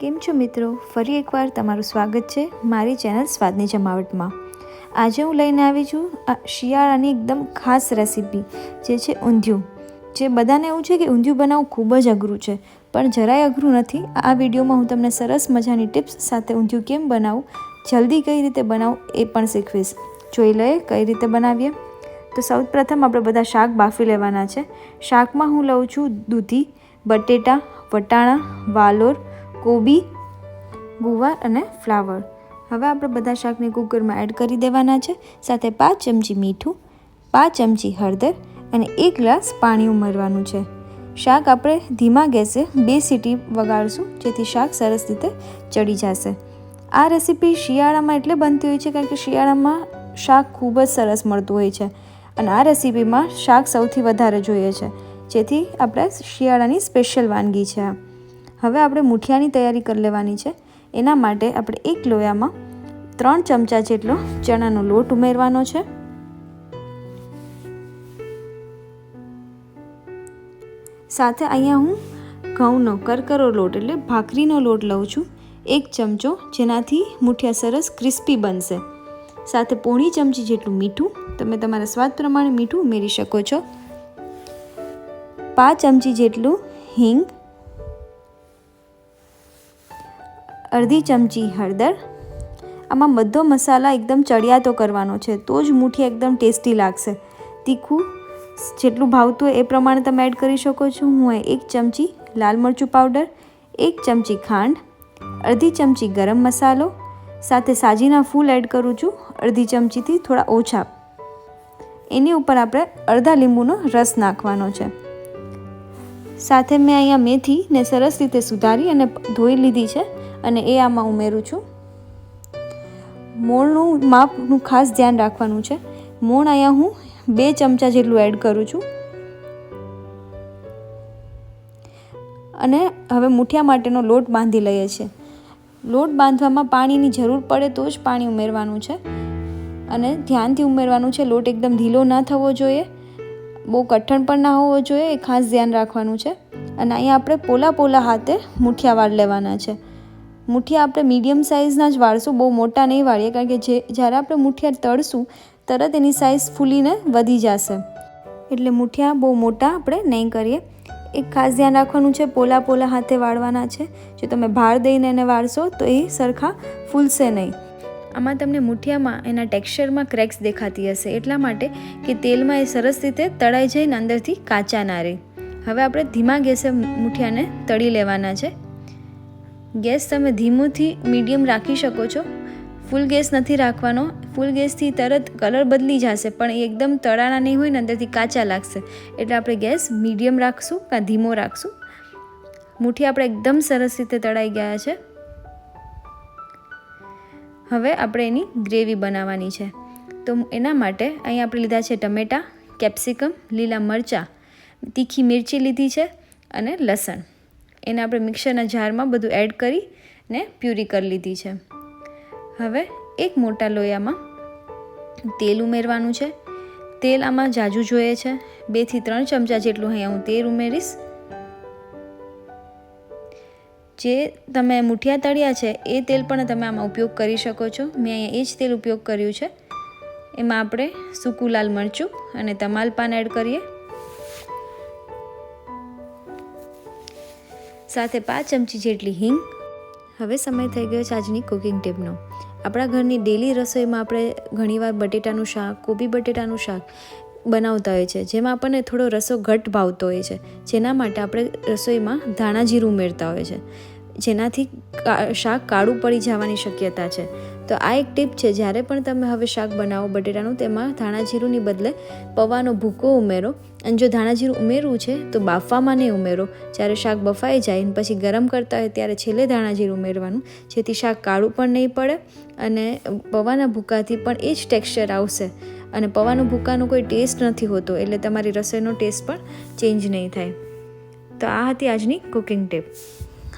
કેમ છો મિત્રો? ફરી એકવાર તમારું સ્વાગત છે મારી ચેનલ સ્વાદની જમાવટમાં. આજે હું લઈને આવી છું આ શિયાળાની એકદમ ખાસ રેસીપી, જે છે ઊંધિયું. જે બધાને એવું છે કે ઊંધિયું બનાવવું ખૂબ જ અઘરું છે, પણ જરાય અઘરું નથી. આ વિડીયોમાં હું તમને સરસ મજાની ટિપ્સ સાથે ઊંધિયું કેમ બનાવું, જલ્દી કઈ રીતે બનાવું એ પણ શીખવીશ. જોઈ લઈએ કઈ રીતે બનાવીએ. તો સૌ પ્રથમ આપણે બધા શાક બાફી લેવાના છે. શાકમાં હું લઉં છું દૂધી, બટેટા, વટાણા, વાલોર કોબી, ગુવાર અને ફ્લાવર. હવે આપણે બધા શાકને કુકરમાં એડ કરી દેવાના છે. સાથે પાંચ ચમચી મીઠું, પાંચ ચમચી હળદર અને એક ગ્લાસ પાણી ઉમેરવાનું છે. શાક આપણે ધીમા ગેસે બે સીટી વગાડશું, જેથી શાક સરસ રીતે ચડી જશે. આ રેસીપી શિયાળામાં એટલે બનતી હોય છે કારણ કે શિયાળામાં શાક ખૂબ જ સરસ મળતું હોય છે અને આ રેસીપીમાં શાક સૌથી વધારે જોઈએ છે. જેથી આપણે શિયાળાની સ્પેશિયલ વાનગી છે આ. હવે આપણે મુઠિયાની તૈયારી કરી લેવાની છે. એના માટે આપણે એક લોયામાં ત્રણ ચમચા જેટલો ચણાનો લોટ ઉમેરવાનો છે. સાથે અહીંયા હું ઘઉંનો કરકરો લોટ એટલે ભાખરીનો લોટ લઉં છું. એક ચમચો જેનાથી મુઠિયા સરસ ક્રિસ્પી બનશે. સાથે પોણી ચમચી જેટલું મીઠું, તમે તમારા સ્વાદ પ્રમાણે મીઠું ઉમેરી શકો છો. પાંચ ચમચી જેટલું હિંગ અડધી ચમચી હળદર. આમાં બધો મસાલા એકદમ ચડિયાતો કરવાનો છે. તો જ મુઠ્ઠી એકદમ ટેસ્ટી લાગશે. તીખું જેટલું ભાવતું હોય એ પ્રમાણે તમે એડ કરી શકો છો. હું એક ચમચી લાલ મરચું પાવડર એક ચમચી ખાંડ, અડધી ચમચી ગરમ મસાલો, સાથે સાજીના ફૂલ એડ કરું છું. અડધી ચમચીથી થોડા ઓછા. એની ઉપર આપણે અડધા લીંબુનો રસ નાખવાનો છે. સાથે મેં અહીંયા મેથીને સરસ રીતે સુધારી અને ધોઈ લીધી છે. અને એ આમાં ઉમેરું છું. મોળનું માપનું ખાસ ધ્યાન રાખવાનું છે. મોણ અહીંયા હું બે ચમચા જેટલું એડ કરું છું. અને હવે મુઠિયા માટેનો લોટ બાંધી લઈએ છીએ. લોટ બાંધવામાં પાણીની જરૂર પડે તો જ પાણી ઉમેરવાનું છે. અને ધ્યાનથી ઉમેરવાનું છે, લોટ એકદમ ઢીલો ન થવો જોઈએ. બહુ કઠણ પણ ના હોવો જોઈએ, એ ખાસ ધ્યાન રાખવાનું છે. અને અહીંયા આપણે પોલા પોલા હાથે મુઠિયા વાળ લેવાના છે. મુઠિયા આપણે મીડિયમ સાઇઝના જ વાળશું, બહુ મોટા નહીં વાળીએ, કારણ કે જે, જ્યારે આપણે મુઠિયા તળશું, તરત એની સાઇઝ ફૂલીને વધી જશે. એટલે મુઠિયા બહુ મોટા આપણે નહીં કરીએ. એક ખાસ ધ્યાન રાખવાનું છે, પોલા પોલા હાથે વાળવાના છે. જો તમે ભાર દઈને એને વાળશો, તો એ સરખા ફૂલશે નહીં. આમાં તમને મુઠિયામાં એના ટેક્સચરમાં ક્રેક્સ દેખાતી હશે. એટલા માટે કે તેલમાં એ સરસ રીતે તળાઈ જઈને અંદરથી કાચા ના રહે. હવે આપણે ધીમા ગેસે મુઠિયાને તળી લેવાના છે. ગેસ તમે ધીમુંથી, મીડિયમ રાખી શકો છો. ફૂલ ગેસ નથી રાખવાનો. ફૂલ ગેસથી તરત કલર બદલી જશે, પણ એ એકદમ તળાણા નહીં હોય ને અંદરથી કાચા લાગશે. એટલે આપણે ગેસ મીડિયમ રાખશું કાં ધીમો રાખશું? મુઠ્ઠી આપણે એકદમ સરસ રીતે તળાઈ ગયા છે. હવે આપણે એની ગ્રેવી બનાવવાની છે. તો એના માટે અહીં આપણે લીધા છે ટમેટાં, કેપ્સિકમ, લીલા મરચાં, તીખી મિરચી લીધી છે અને લસણ. એને આપણે મિક્સરના જારમાં બધું એડ કરીને પ્યુરી કરી લીધી છે. હવે એક મોટા લોયામાં તેલ ઉમેરવાનું છે. તેલ આમાં જાજુ જોઈએ છે. બેથી ત્રણ ચમચા જેટલું અહીંયા હું તેલ ઉમેરીશ. જે તમે મુઠિયા તળ્યા છે, એ તેલ પણ તમે આમાં ઉપયોગ કરી શકો છો. મેં અહીંયા એ જ તેલ ઉપયોગ કર્યું છે. એમાં આપણે સૂકું લાલ મરચું અને તમાલપાન એડ કરીએ. સાથે પાંચ ચમચી જેટલી હિંગ. હવે સમય થઈ ગયો છે આજની કુકિંગ ટીપનો આપણા ઘરની ડેલી રસોઈમાં આપણે ઘણીવાર બટેટાનું શાક, કોબી બટેટાનું શાક બનાવતા હોય છે, જેમાં આપણને થોડો રસો ઘટ ભાવતો હોય છે, જેના માટે આપણે રસોઈમાં ધાણા જીરું ઉમેરતા હોય છે, જેનાથી શાક કાળું પડી જવાની શક્યતા છે. તો આ એક ટીપ છે, જ્યારે પણ તમે હવે શાક બનાવો બટેટાનું, તેમાં ધાણા જીરુંની બદલે પૌવાનો ભૂકો ઉમેરો. અને જો ધાણા જીરું ઉમેરવું છે, તો બાફવામાં નહીં ઉમેરો. જ્યારે શાક બફાઈ જાય અને પછી ગરમ કરતા હોય, ત્યારે છેલ્લે ધાણા જીરું ઉમેરવાનું, જેથી શાક કાળું પણ નહીં પડે અને પૌવાના ભૂકાથી પણ એ જ ટેક્સચર આવશે. અને પૌવાનું ભૂકાનો કોઈ ટેસ્ટ નથી હોતો, એટલે તમારી રસોઈનો ટેસ્ટ પણ ચેન્જ નહીં થાય. તો આ હતી આજની કુકિંગ ટીપ.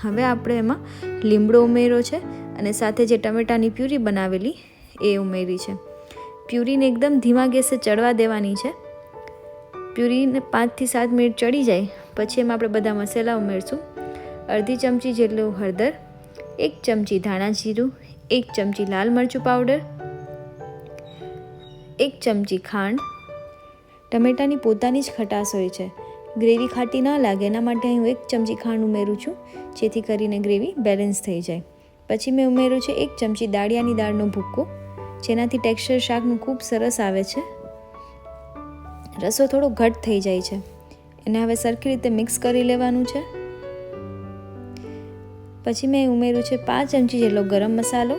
હવે આપણે એમાં લીમડો ઉમેરો છે. અને સાથે જે ટમેટાની પ્યુરી બનાવેલી, એ ઉમેરી છે. પ્યુરીને એકદમ ધીમા ગેસે ચડવા દેવાની છે. પ્યુરીને પાંચથી સાત મિનિટ ચડી જાય, પછી એમાં આપણે બધા મસાલા ઉમેરશું. અડધી ચમચી જેટલું હળદર, એક ચમચી ધાણા જીરું, એક ચમચી લાલ મરચું પાવડર, એક ચમચી ખાંડ. ટમેટાની પોતાની જ ખટાશ હોય છે. ગ્રેવી ખાટી ન લાગે, એના માટે હું એક ચમચી ખાંડ ઉમેરું છું, જેથી કરીને ગ્રેવી બેલેન્સ થઈ જાય. પછી મેં ઉમેર્યું છે એક ચમચી દાળિયાની દાળનો ભૂક્કો. જેનાથી ટેક્સચર શાકનું ખૂબ સરસ આવે છે. રસો થોડો ઘટ થઈ જાય છે. એને હવે સરખી રીતે મિક્સ કરી લેવાનું છે. પછી મેં ઉમેર્યું છે પાંચ ચમચી જેટલો ગરમ મસાલો.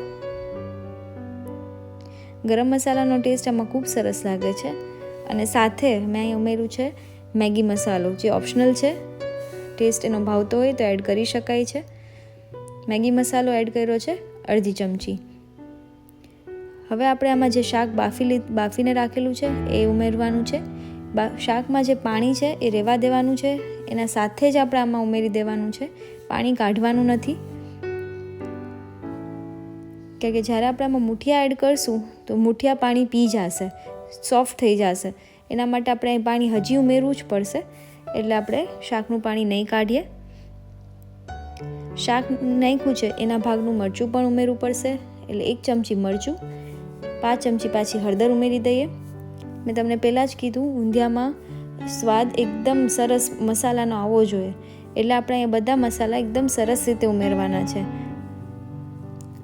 ગરમ મસાલાનો ટેસ્ટ આમાં ખૂબ સરસ લાગે છે. અને સાથે મેં અહીં ઉમેર્યું છે મેગી મસાલો, જે ઓપ્શનલ છે. ટેસ્ટ એનો ભાવતો હોય તો એડ કરી શકાય છે. મેગી મસાલો એડ કર્યો છે, અડધી ચમચી. હવે આપણે આમાં જે શાક બાફી બાફીને રાખેલું છે, એ ઉમેરવાનું છે. શાકમાં જે પાણી છે, એ રહેવા દેવાનું છે. એના સાથે જ આપણે આમાં ઉમેરી દેવાનું છે. પાણી કાઢવાનું નથી. કારણ કે જ્યારે આપણે આમાં મુઠિયા એડ કરશું, તો મુઠિયા પાણી પી જશે, સોફ્ટ થઈ જશે. એના માટે આપણે પાણી હજી ઉમેરવું જ પડશે. એટલે આપણે શાકનું પાણી નહીં કાઢીએ. શાક નાખ્યું છે એના ભાગનું મરચું પણ ઉમેરવું પડશે. એટલે એક ચમચી મરચું, પાંચ ચમચી પાછી હળદર ઉમેરી દઈએ. મેં તમને પહેલાં જ કીધું, ઊંધિયામાં સ્વાદ એકદમ સરસ મસાલાનો આવવો જોઈએ. એટલે આપણે અહીંયા બધા મસાલા એકદમ સરસ રીતે ઉમેરવાના છે.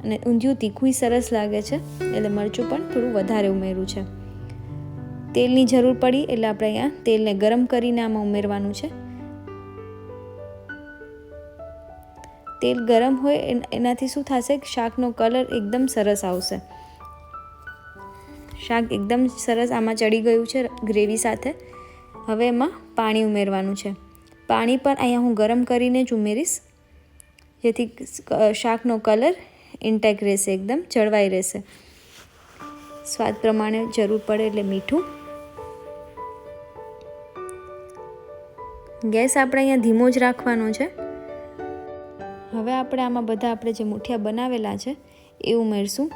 અને ઊંધિયું તીખું સરસ લાગે છે, એટલે મરચું પણ થોડું વધારે ઉમેર્યું છે. તેલની જરૂર પડી, એટલે આપણે અહીંયા તેલને ગરમ કરીને આમાં ઉમેરવાનું છે. તેલ ગરમ હોય એનાથી શું થશે શાકનો કલર એકદમ સરસ આવશે. શાક એકદમ સરસ આમાં ચડી ગયું છે ગ્રેવી સાથે. હવે એમાં પાણી ઉમેરવાનું છે. પાણી પણ અહીંયા હું ગરમ કરીને જ ઉમેરીશ. જેથી શાકનો કલર ઇન્ટેક રહેશે એકદમ, જળવાઈ રહેશે. સ્વાદ પ્રમાણે જરૂર પડે એટલે મીઠું. ગેસ આપણે અહીંયા ધીમો જ રાખવાનો છે. હવે આપણે આમાં બધા આપણે જે મુઠિયા બનાવેલા છે, એ ઉમેરશું.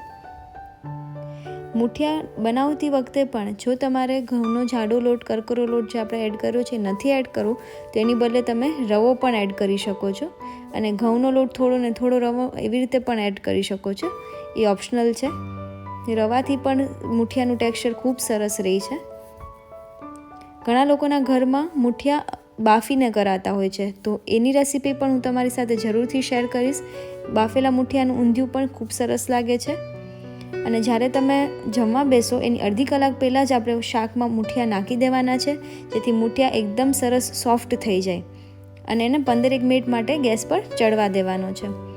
મુઠિયા બનાવતી વખતે પણ જો તમારે ઘઉંનો જાડો લોટ, કરકરો લોટ જે આપણે એડ કર્યો છે, નથી એડ કરવો, તો એની બદલે તમે રવો પણ એડ કરી શકો છો. અને ઘઉંનો લોટ થોડો ને થોડો રવો એવી રીતે પણ એડ કરી શકો છો. એ ઓપ્શનલ છે. રવાથી પણ મુઠિયાનું ટેક્સચર ખૂબ સરસ રહે છે. ઘણા લોકોના ઘરમાં મુઠિયા બાફીને કરાતા હોય છે. તો એની રેસીપી પણ હું તમારી સાથે જરૂરથી શેર કરીશ. બાફેલા મુઠિયાનું ઊંધિયું પણ ખૂબ સરસ લાગે છે. અને જ્યારે તમે જમવા બેસો, એની અડધી કલાક પહેલાં જ આપણે શાકમાં મુઠિયા નાખી દેવાના છે, જેથી મુઠિયા એકદમ સરસ સોફ્ટ થઈ જાય. અને એને પંદરેક મિનિટ માટે ગેસ પર ચડવા દેવાનો છે.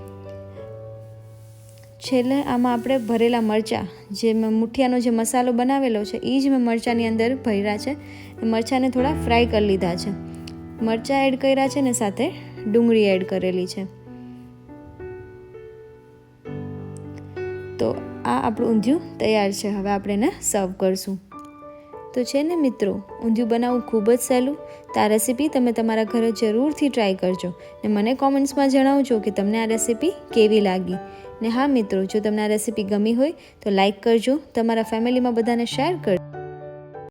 છેલ્લે આમાં આપણે ભરેલા મરચાં, જે મેં, મુઠિયાનો જે મસાલો બનાવેલો છે એ જ મેં મરચાંની અંદર ભર્યા છે. મરચાંને થોડા ફ્રાય કરી લીધા છે. મરચાં એડ કર્યા છે ને સાથે ડુંગળી એડ કરેલી છે. તો આ આપણું ઊંધિયું તૈયાર છે. હવે આપણે એને સર્વ કરશું. તો છે ને મિત્રો, ઊંધિયું બનાવવું ખૂબ જ સહેલું. તો આ રેસીપી તમે તમારા ઘરે જરૂરથી ટ્રાય કરજો. ને મને કોમેન્ટ્સમાં જણાવજો કે તમને આ રેસીપી કેવી લાગી. ને હા મિત્રો, જો તમને આ રેસીપી ગમી હોય તો લાઇક કરજો. તમારા ફેમિલીમાં બધાને શેર કરજો.